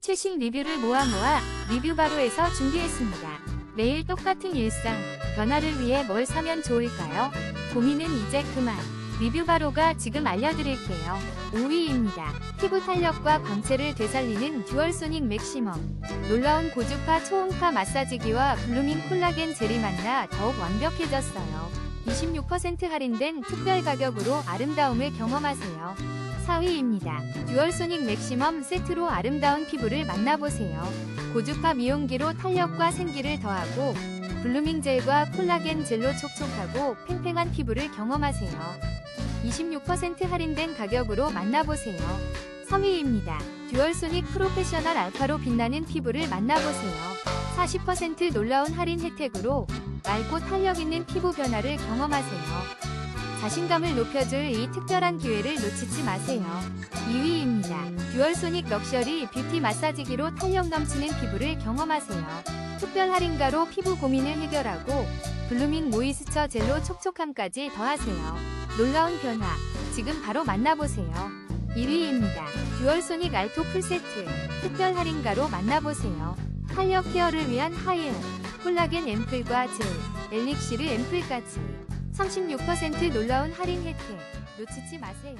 최신 리뷰를 모아 모아 리뷰 바로에서 준비했습니다. 매일 똑같은 일상, 변화를 위해 뭘 사면 좋을까요? 고민은 이제 그만. 리뷰 바로가 지금 알려드릴게요. 5위입니다. 피부 탄력과 광채를 되살리는 듀얼 소닉 맥시멈. 놀라운 고주파 초음파 마사지기와 블루밍 콜라겐 젤이 만나 더욱 완벽해졌어요. 26% 할인된 특별 가격으로 아름다움을 경험하세요. 4위입니다. 듀얼소닉 맥시멈 세트로 아름다운 피부를 만나보세요. 고주파 미용기로 탄력과 생기를 더하고 블루밍 젤과 콜라겐 젤로 촉촉하고 팽팽한 피부를 경험하세요. 26% 할인된 가격으로 만나보세요. 3위입니다. 듀얼소닉 프로페셔널 알파로 빛나는 피부를 만나보세요. 40% 놀라운 할인 혜택으로 맑고 탄력 있는 피부 변화를 경험하세요. 자신감을 높여줄 이 특별한 기회를 놓치지 마세요. 2위입니다. 듀얼소닉 럭셔리 뷰티 마사지기로 탄력 넘치는 피부를 경험하세요. 특별 할인가로 피부 고민을 해결하고 블루밍 모이스처 젤로 촉촉함까지 더하세요. 놀라운 변화, 지금 바로 만나보세요. 1위입니다. 듀얼소닉 알토 풀세트, 특별 할인가로 만나보세요. 탄력 케어를 위한 하일, 콜라겐 앰플과 젤, 엘릭시르 앰플까지 36% 놀라운 할인 혜택 놓치지 마세요.